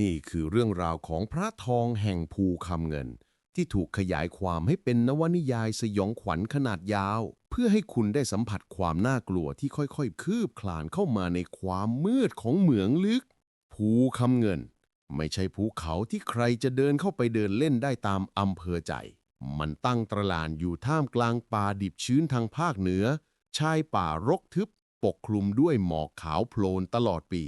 นี่คือเรื่องราวของพระทองแห่งภูคำเงิน ที่ถูกขยายความให้เป็นนวนิยายสยองขวัญขนาดยาว เพื่อให้คุณได้สัมผัสความน่ากลัวที่ค่อยๆ คืบคลานเข้ามาในความมืดของเหมืองลึก ภูคำเงิน ไม่ใช่ภูเขาที่ใครจะเดินเข้าไปเดินเล่นได้ตามอำเภอใจ มันตั้งตระลานอยู่ท่ามกลางป่าดิบชื้นทางภาคเหนือ ชายป่ารกทึบ ปกคลุมด้วยหมอกขาวโพลนตลอดปี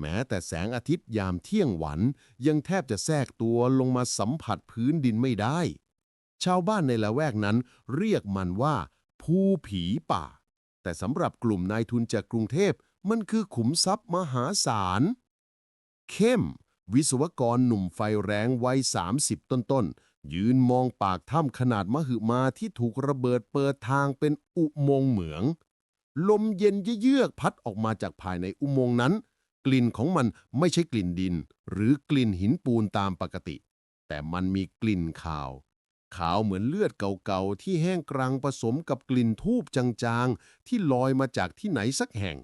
แม้แต่แสงอาทิตย์ยามเที่ยงหวัน ยังแทบจะแทรกตัวลงมาสัมผัสพื้นดินไม่ได้ ชาวบ้านในละแวกนั้นเรียกมันว่า ภูผีป่า แต่สำหรับกลุ่มนายทุนจากกรุงเทพมันคือขุมทรัพย์มหาศาล เข้ม วิศวกรหนุ่มไฟแรงวัย 30 ต้นๆ ยืนมองปากถ้ำขนาดมหึมาที่ถูกระเบิดเปิดทางเป็นอุโมงค์เหมือง ลมเย็นเยือกพัดออกมาจากภายในอุโมงค์นั้น กลิ่นของมันไม่ใช่กลิ่นดิน หรือกลิ่นหินปูนตามปกติ แต่มันมีกลิ่นขาว ขาวเหมือนเลือดเก่าๆ ที่แห้งกรังผสมกับกลิ่นทูบจางๆ ที่ลอยมาจากที่ไหนสักแห่ง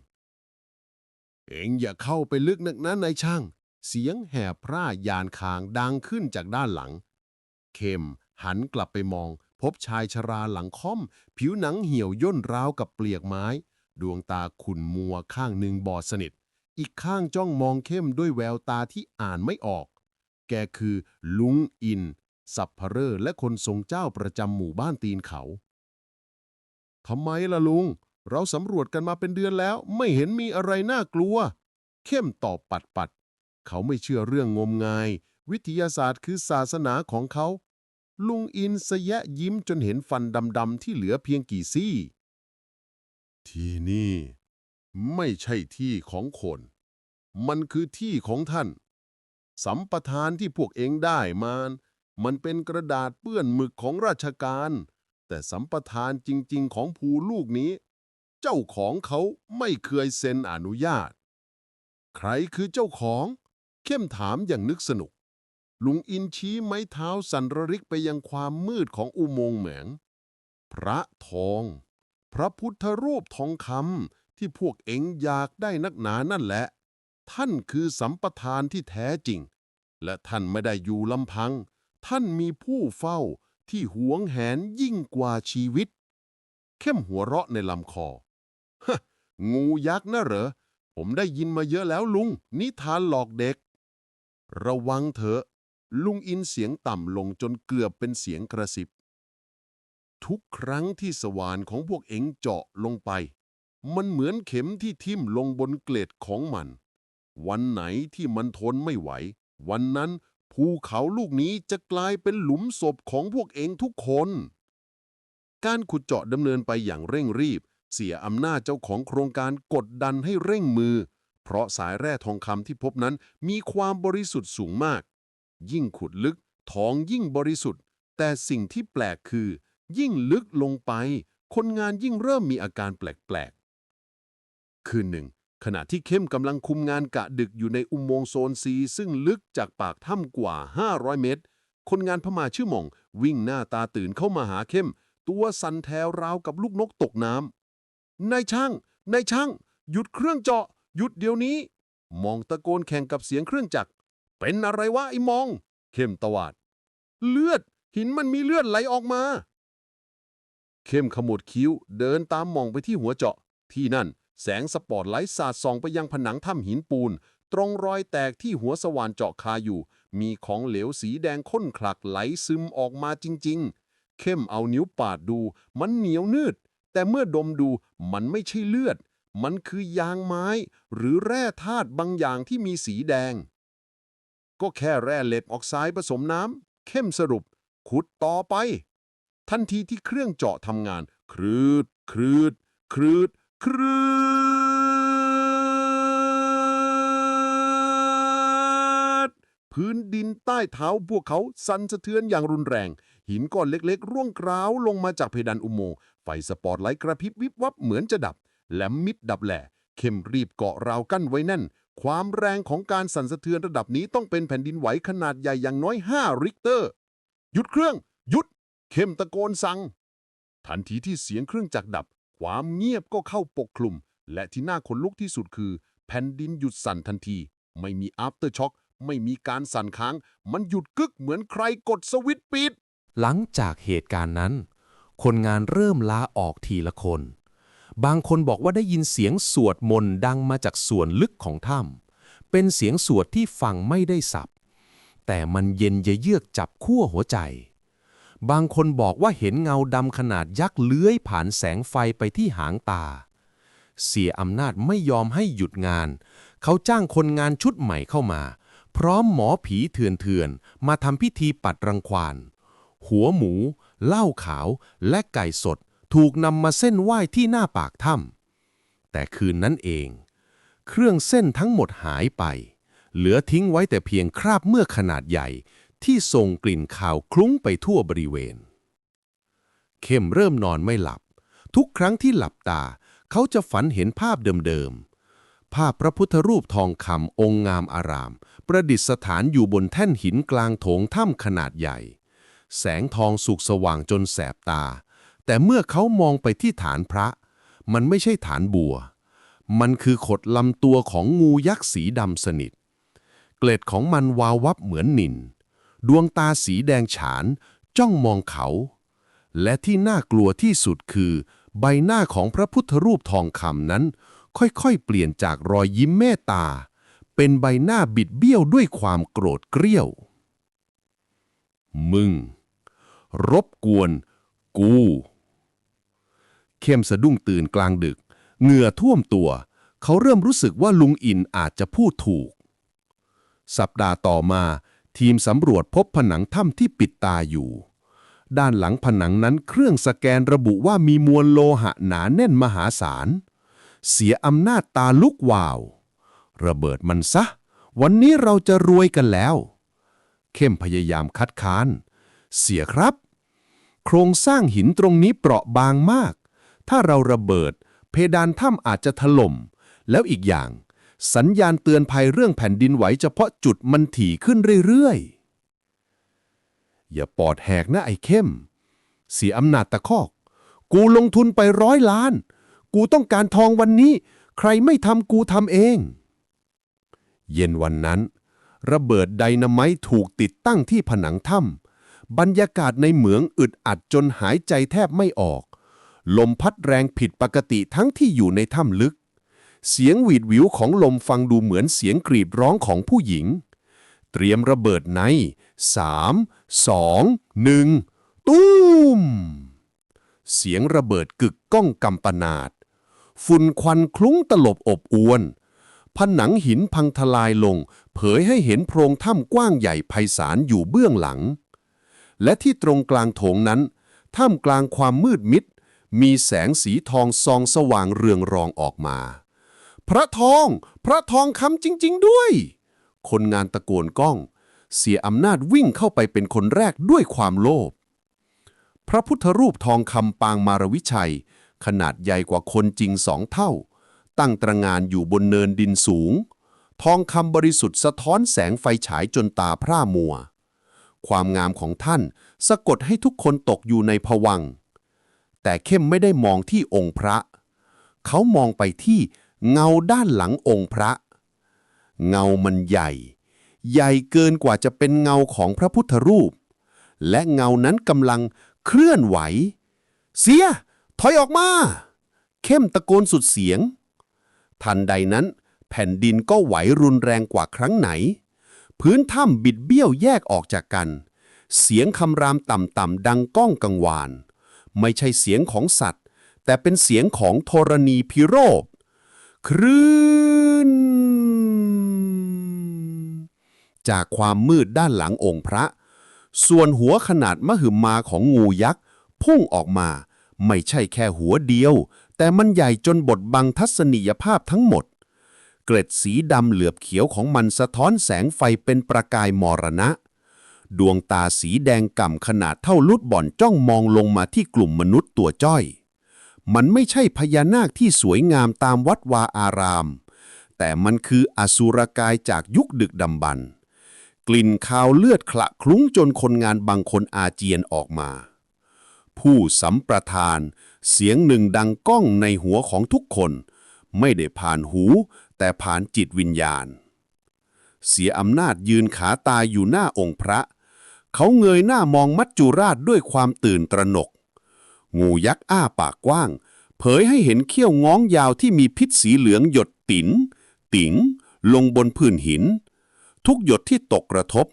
เอ็งอย่าเข้าไปลึกนักนะนายช่าง เสียงแหบพร่ายานคางดังขึ้นจากด้านหลังเข้มหันกลับไปมอง พบชายชราหลังค่อม ผิวหนังเหี่ยวย่นราวกับเปลือกไม้ ดวงตาขุ่นมัวข้างหนึ่งบอดสนิท อีกข้างจ้องมองเข้มด้วยแววตาที่อ่านไม่ออก แกคือลุงอิน สับพเรอและคนทรงเจ้าประจำหมู่บ้านตีนเขาทำไมล่ะลุง เราสำรวจกันมาเป็นเดือนแล้ว ไม่เห็นมีอะไรน่ากลัว เข้มตอบปัดปัดๆเขาไม่เชื่อเรื่องงมงาย วิทยาศาสตร์คือศาสนาของเขา ลุงอินสะแยะยิ้มจนเห็นฟันดำๆที่เหลือเพียงกี่ซี่ ที่นี่ ไม่ใช่ที่ของคน มันคือที่ของท่าน สัมปทานที่พวกเองได้มา มันเป็นกระดาษเปื้อนหมึกของราชการ แต่สัมปทานจริง ๆ ของภูลูกนี้ เจ้าของเขาไม่เคยเซ็นอนุญาต ใครคือเจ้าของ เข้มถามอย่างนึกสนุก ลุงอินชี้ไม้เท้าสันระริกไปยังความมืดของอุโมงค์เหมือง พระทอง พระพุทธรูปทองคำ ที่พวกเอ็งอยากได้นักหนานั่นแหละ ท่านคือสัมปทานที่แท้จริง และท่านไม่ได้อยู่ลำพัง ท่านมีผู้เฝ้าที่หวงแหนยิ่งกว่าชีวิต เข้มหัวเราะในลำคอฮะงูยักษ์น่ะเหรอ ผมได้ยินมาเยอะแล้วลุง นิทานหลอกเด็ก ระวังเถอะ ลุงอินเสียงต่ำลงจนเกือบเป็นเสียงกระสิบ ทุกครั้งที่สว่านของพวกเอ็งเจาะลงไป มันเหมือนเข็มที่ทิ่มลงบนเกล็ดของมัน วันไหนที่มันทนไม่ไหว วันนั้นภูเขาลูกนี้จะกลายเป็นหลุมศพของพวกเองทุกคน การขุดเจาะดำเนินไปอย่างเร่งรีบ เสียอำนาจเจ้าของโครงการกดดันให้เร่งมือ เพราะสายแร่ทองคำที่พบนั้นมีความบริสุทธิ์สูงมาก ยิ่งขุดลึกทองยิ่งบริสุทธิ์ แต่สิ่งที่แปลกคือ ยิ่งลึกลงไป คนงานยิ่งเริ่มมีอาการแปลก คืนหนึ่ง ขณะที่เข้มกำลังคุมงานกะดึกอยู่ในอุโมงค์โซนซีซึ่งลึกจากปากถ้ำกว่า 500 เมตร คนงานพม่าชื่อหม่อง วิ่งหน้าตาตื่นเข้ามาหาเข้ม ตัวสั่นแทวราวกับลูกนกตกน้ำนายช่างนายช่าง หยุดเครื่องเจาะ หยุดเดี๋ยวนี้ มองตะโกนแข่งกับเสียงเครื่องจักร เป็นอะไรวะไอ้มอง เข้มตวาด เลือด หินมันมีเลือดไหลออกมา เข้มขมวดคิ้วเดินตามมองไปที่หัวเจาะ ที่นั่น แสงสปอตไลท์สาดส่องไปยังผนังถ้ำหินปูน ตรงรอยแตกที่หัวสว่านเจาะคาอยู่ มีของเหลวสีแดงข้นขลักไหลซึมออกมาจริง ๆ เข้มเอานิ้วปาดดู มันเหนียวนืด แต่เมื่อดมดูมันไม่ใช่เลือด มันคือยางไม้ หรือแร่ธาตุบางอย่างที่มีสีแดง ก็แค่แร่เหล็กออกไซด์ผสมน้ำเข้มสรุป ขุดต่อไป ทันทีที่เครื่องเจาะทำงาน ครืด ครืด ครืด ครืดพื้นดินใต้เท้าพวกเขาสั่นสะเทือนอย่างรุนแรง หินก้อนเล็กๆ ร่วงกราวลงมาจากเพดานอุโมงค์ไฟสปอตไลท์กระพริบวิบวับเหมือนจะดับแหลมมิดดับแหล่เข้มรีบเกาะราวกั้นไว้แน่น ความแรงของการสั่นสะเทือนระดับนี้ต้องเป็นแผ่นดินไหวขนาดใหญ่อย่างน้อย 5 ริกเตอร์ หยุดเครื่อง หยุด เข้มตะโกนสั่งทันทีที่เสียงเครื่องจักรดับ ความเงียบก็เข้าปกคลุม และที่น่าขนลุกที่สุดคือ แผ่นดินหยุดสั่นทันที ไม่มี after shock ไม่มีการสั่นค้าง มันหยุดกึกเหมือนใครกดสวิตช์ปิด หลังจากเหตุการณ์นั้น คนงานเริ่มลาออกทีละคน บางคนบอกว่าได้ยินเสียงสวดมนต์ดังมาจากส่วนลึกของถ้ำเป็นเสียงสวดที่ฟังไม่ได้สับ แต่มันเย็นเยือกจับขั้วหัวใจ บางคนบอกว่าเห็นเงาดำขนาดยักษ์เลื้อยผ่านแสงไฟไปที่หางตา เสียอำนาจไม่ยอมให้หยุดงาน เขาจ้างคนงานชุดใหม่เข้ามา พร้อมหมอผีเถื่อนๆ มาทำพิธีปัดรังควานหัวหมู เหล้าขาว และไก่สดถูกนำมาเส้นไหว้ที่หน้าปากถ้ำแต่คืนนั้นเอง เครื่องเส้นทั้งหมดหายไป เหลือทิ้งไว้แต่เพียงคราบเมื่อกขนาดใหญ่ ที่ส่งกลิ่นข่าวคลุ้งไปทั่วบริเวณ เข้มเริ่มนอนไม่หลับ ทุกครั้งที่หลับตา เขาจะฝันเห็นภาพเดิมๆ ภาพพระพุทธรูปทองคำองค์งามอาราม ประดิษฐานอยู่บนแท่นหินกลางโถงถ้ำขนาดใหญ่ แสงทองสุกสว่างจนแสบตา แต่เมื่อเขามองไปที่ฐานพระ มันไม่ใช่ฐานบัว มันคือขดลำตัวของงูยักษ์สีดำสนิท เกล็ดของมันวาววับเหมือนนิน ดวงตาสีแดงฉาน จ้องมองเขา และที่น่ากลัวที่สุดคือ ใบหน้าของพระพุทธรูปทองคำนั้น ค่อยๆ เปลี่ยนจากรอยยิ้มเมตตา เป็นใบหน้าบิดเบี้ยวด้วยความโกรธเกรี้ยว มึง รบกวน กู เข้มสะดุ้งตื่นกลางดึก เหงื่อท่วมตัว เขาเริ่มรู้สึกว่าลุงอินอาจจะพูดถูก สัปดาห์ต่อมา ทีมสำรวจพบผนังถ้ำที่ปิดตาอยู่ ด้านหลังผนังนั้นเครื่องสแกนระบุว่ามีมวลโลหะหนาแน่นมหาศาล เสียอำนาจตาลุกวาว ระเบิดมันซะ วันนี้เราจะรวยกันแล้ว เข้มพยายามคัดค้าน เสียครับ โครงสร้างหินตรงนี้เปราะบางมาก ถ้าเราระเบิด เพดานถ้ำอาจจะถล่ม แล้วอีกอย่าง สัญญาณเตือนภัยเรื่องแผ่นดินไหวเฉพาะจุดมันถี่ขึ้นเรื่อยๆ อย่าปอดแหกนะไอ้เข้ม เสียอำนาจตะคอก กูลงทุนไปร้อยล้าน กูต้องการทองวันนี้ ใครไม่ทำกูทำเอง เย็นวันนั้น ระเบิดไดนาไมต์ถูกติดตั้งที่ผนังถ้ำบรรยากาศในเหมืองอึดอัดจนหายใจแทบไม่ออก ลมพัดแรงผิดปกติทั้งที่อยู่ในถ้ำลึก เสียงหวีดวิวของลมฟังดูเหมือนเสียงกรีดร้องของผู้หญิง เตรียมระเบิดในสามสองหนึ่งตุ้ม เสียงระเบิดกึกก้องกำปนาด ฝุ่นควันคลุ้งตลบอบอวน ผนังหินพังทลายลง เผยให้เห็นโพรงถ้ำกว้างใหญ่ไพศาลอยู่เบื้องหลัง และที่ตรงกลางโถงนั้น ท่ามกลางความมืดมิด มีแสงสีทองซองสว่างเรืองรองออกมา พระทอง พระทองคำจริง ๆ ด้วย คนงานตะโกนก้อง เสียอำนาจวิ่งเข้าไปเป็นคนแรกด้วยความโลภ พระพุทธรูปทองคำปางมารวิชัย ขนาดใหญ่กว่าคนจริงสองเท่า ตั้งตระงานอยู่บนเนินดินสูง ทองคำบริสุทธิ์สะท้อนแสงไฟฉายจนตาพร่ามัว ความงามของท่านสะกดให้ทุกคนตกอยู่ในภวังแต่เข้มไม่ได้มองที่องค์พระ เขามองไปที่ เงาด้านหลังองค์พระ เงามันใหญ่ ใหญ่เกินกว่าจะเป็นเงาของพระพุทธรูป และเงานั้นกำลังเคลื่อนไหว เสีย ถอยออกมา เข้มตะโกนสุดเสียง ทันใดนั้นแผ่นดินก็ไหวรุนแรงกว่าครั้งไหน พื้นถ้ำบิดเบี้ยวแยกออกจากกัน เสียงคำรามต่ำๆดังก้องกังวาน ไม่ใช่เสียงของสัตว์ แต่เป็นเสียงของธรณีพิโรธ คลื่น จากความมืดด้านหลังองค์พระ ส่วนหัวขนาดมหึมาของงูยักษ์ พุ่งออกมา ไม่ใช่แค่หัวเดียว แต่มันใหญ่จนบดบังทัศนียภาพทั้งหมด เกล็ดสีดำเหลือบเขียวของมันสะท้อนแสงไฟเป็นประกายมรณะ ดวงตาสีแดงก่ำขนาดเท่าลุดบ่อนจ้องมองลงมาที่กลุ่มมนุษย์ตัวจ้อย มันไม่ใช่พญานาคที่สวยงามตามวัดวาอาราม แต่มันคืออสุรกายจากยุคดึกดำบรรพ์กลิ่นคาวเลือดขละคลุ้งจนคนงานบางคนอาเจียนออกมา ผู้สัมประธาน เสียงหนึ่งดังก้องในหัวของทุกคน ไม่ได้ผ่านหู แต่ผ่านจิตวิญญาณ เสียอำนาจยืนขาตายอยู่หน้าองค์พระ เขาเงยหน้ามองมัจจุราชด้วยความตื่นตระหนก งูยักษ์อ้าปากกว้าง เผยให้เห็นเขี้ยวง้องยาวที่มีพิษสีเหลืองหยดติ๋นติ๋ง ลงบนพื้นหิน ทุกหยดที่ตกกระทบ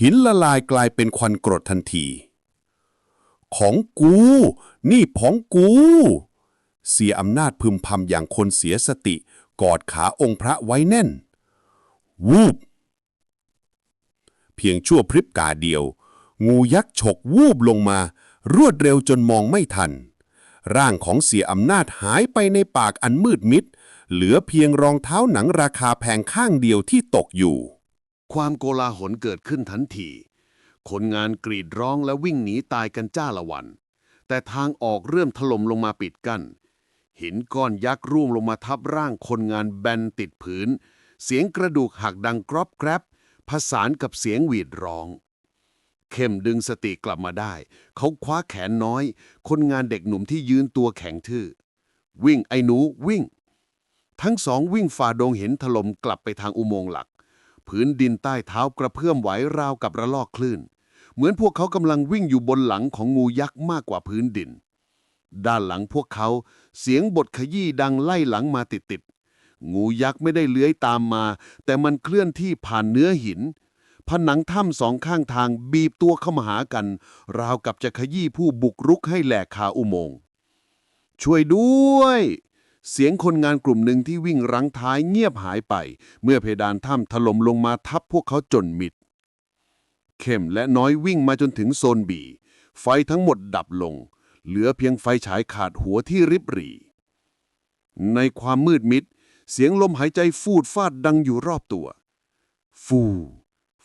หินละลายกลายเป็นควันกรดทันที ของกู นี่ของกู เสียอำนาจพึมพำอย่างคนเสียสติ กอดขาองค์พระไว้แน่น วูบ เพียงชั่วพริบกาเดียว งูยักษ์ฉกวูบลงมา รวดเร็วจนมองไม่ทัน ร่างของเสียอำนาจหายไปในปากอันมืดมิด เหลือเพียงรองเท้าหนังราคาแพงข้างเดียวที่ตกอยู่ ความโกลาหลเกิดขึ้นทันที คนงานกรีดร้องและวิ่งหนีตายกันจ้าละวัน แต่ทางออกเริ่มถล่มลงมาปิดกัน้น หินก้อนยักษ์ร่วงลงมาทับร่างคนงานแบนติดผืน เสียงกระดูกหักดังกรอบแกรบผสานกับเสียงหวีดร้อง เข้มดึงสติกลับมาได้ เขาคว้าแขนน้อย คนงานเด็กหนุ่มที่ยืนตัวแข็งทื่อ วิ่งไอ้หนูวิ่ง ทั้งสองวิ่งฝ่าดงเห็นถล่มกลับไปทางอุโมงค์หลัก พื้นดินใต้เท้ากระเพื่อมไหวราวกับระลอกคลื่น เหมือนพวกเขากำลังวิ่งอยู่บนหลังของงูยักษ์มากกว่าพื้นดิน ด้านหลังพวกเขาเสียงบทขยี้ดังไล่หลังมาติดๆงูยักษ์ไม่ได้เลื้อยตามมา แต่มันเคลื่อนที่ผ่านเนื้อหิน ผนังถ้ำสองข้างทางบีบตัวเข้ามาหากัน ราวกับจะขยี้ผู้บุกรุกให้แหลกคาอุโมงค์ช่วยด้วย เสียงคนงานกลุ่มหนึ่งที่วิ่งรั้งท้ายเงียบหายไป เมื่อเพดานถ้ำถล่มลงมาทับพวกเขาจนมิด เข้มและน้อยวิ่งมาจนถึงโซนบี ไฟทั้งหมดดับลง เหลือเพียงไฟฉายขาดหัวที่ริบหรี่ในความมืดมิด เสียงลมหายใจฟูดฟาดดังอยู่รอบตัว ฟู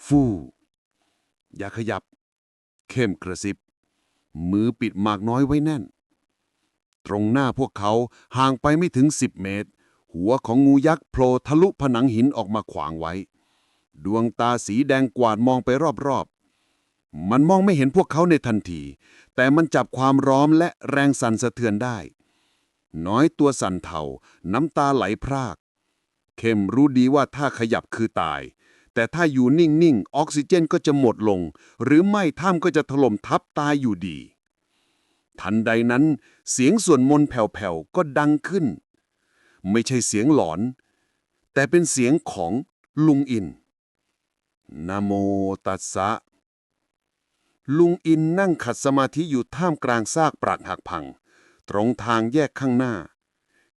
ฟูอย่าขยับ เข้มกระซิบ มือปิดหมากน้อยไว้แน่น ตรงหน้าพวกเขาห่างไปไม่ถึง10เมตร หัวของงูยักษ์โผล่ทะลุผนังหินออกมาขวางไว้ ดวงตาสีแดงกวาดมองไปรอบๆ มันมองไม่เห็นพวกเขาในทันที แต่มันจับความร้อมและแรงสั่นสะเทือนได้ น้อยตัวสั่นเทาน้ำตาไหลพราก เข้มรู้ดีว่าถ้าขยับคือตาย แต่ถ้าอยู่นิ่งๆ ออกซิเจนก็จะหมดลง หรือไม่ถ้ำก็จะถล่มทับตายอยู่ดี ทันใดนั้น เสียงส่วนมนแผ่วๆ ก็ดังขึ้น ไม่ใช่เสียงหลอน แต่เป็นเสียงของลุงอินนโมตัสสะ ลุงอินนั่งขัดสมาธิอยู่ท่ามกลางซากปรักหักพัง ตรงทางแยกข้างหน้า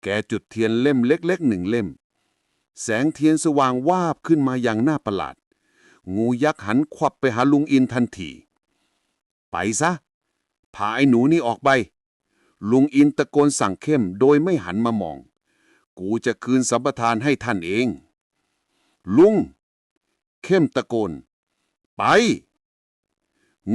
แกจุดเทียนเล่มเล็กๆหนึ่งเล่ม แสงเทียนสว่างวาบขึ้นมาอย่างน่าประหลาด งูยักษ์หันขวับไปหาลุงอินทันที ไปซะพาไอ้หนูนี่ออกไป ลุงอินตะโกนสั่งเข้มโดยไม่หันมามอง กูจะคืนสัมปทานให้ท่านเอง ลุง เข้มตะโกน ไป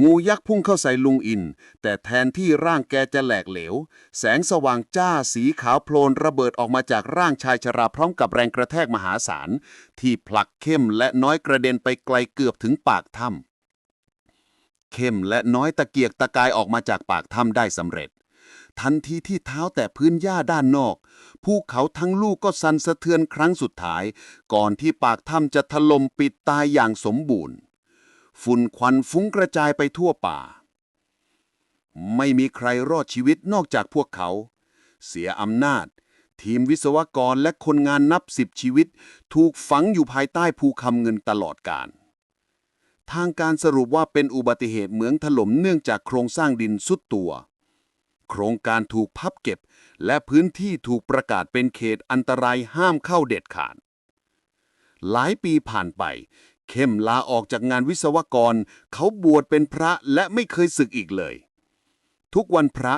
งูยักษ์พุ่งเข้าใส่ลุงอิน แต่แทนที่ร่างแกจะแหลกเหลว แสงสว่างจ้าสีขาวโพลนระเบิดออกมาจากร่างชายชราพร้อมกับแรงกระแทกมหาศาล ที่ผลักเข้มและน้อยกระเด็นไปไกลเกือบถึงปากถ้ำเข้มและน้อยตะเกียกตะกายออกมาจากปากถ้ำได้สำเร็จ ทันทีที่เท้าแตะพื้นหญ้าด้านนอกภูเขาทั้งลูกก็สั่นสะเทือนครั้งสุดท้าย ก่อนที่ปากถ้ำจะถล่มปิดตายอย่างสมบูรณ์ ฝุ่นควันฟุ้งกระจายไปทั่วป่า ไม่มีใครรอดชีวิตนอกจากพวกเขา เสียอำนาจ ทีมวิศวกรและคนงานนับสิบชีวิต ถูกฝังอยู่ภายใต้ภูคำเงินตลอดกาลทางการสรุปว่าเป็นอุบัติเหตุเหมืองถล่มเนื่องจากโครงสร้างดินสุดตัว โครงการถูกพับเก็บ และพื้นที่ถูกประกาศเป็นเขตอันตรายห้ามเข้าเด็ดขาดหลายปีผ่านไป เข้มลาออกจากงานวิศวกร เขาบวชเป็นพระและไม่เคยศึกอีกเลย ทุกวันพระ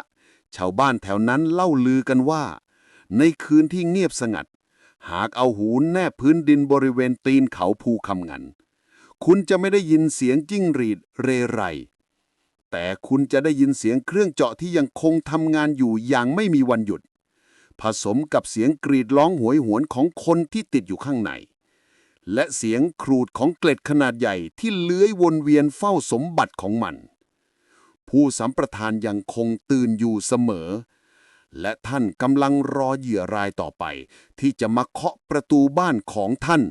ชาวบ้านแถวนั้นเล่าลือกันว่า ในคืนที่เงียบสงัด หากเอาหูแนบพื้นดินบริเวณตีนเขาภูคำงัน คุณจะไม่ได้ยินเสียงจิ้งหรีดเรไร แต่คุณจะได้ยินเสียงเครื่องเจาะที่ยังคงทำงานอยู่อย่างไม่มีวันหยุด ผสมกับเสียงกรีดร้องหวยหวนของคนที่ติดอยู่ข้างใน และเสียงครูดของเกล็ดขนาดใหญ่ที่เลื้อยวนเวียนเฝ้าสมบัติของมัน ผู้สัมประธานยังคงตื่นอยู่เสมอ และท่านกำลังรอเหยื่อรายต่อไป ที่จะมาเคาะประตูบ้านของท่าน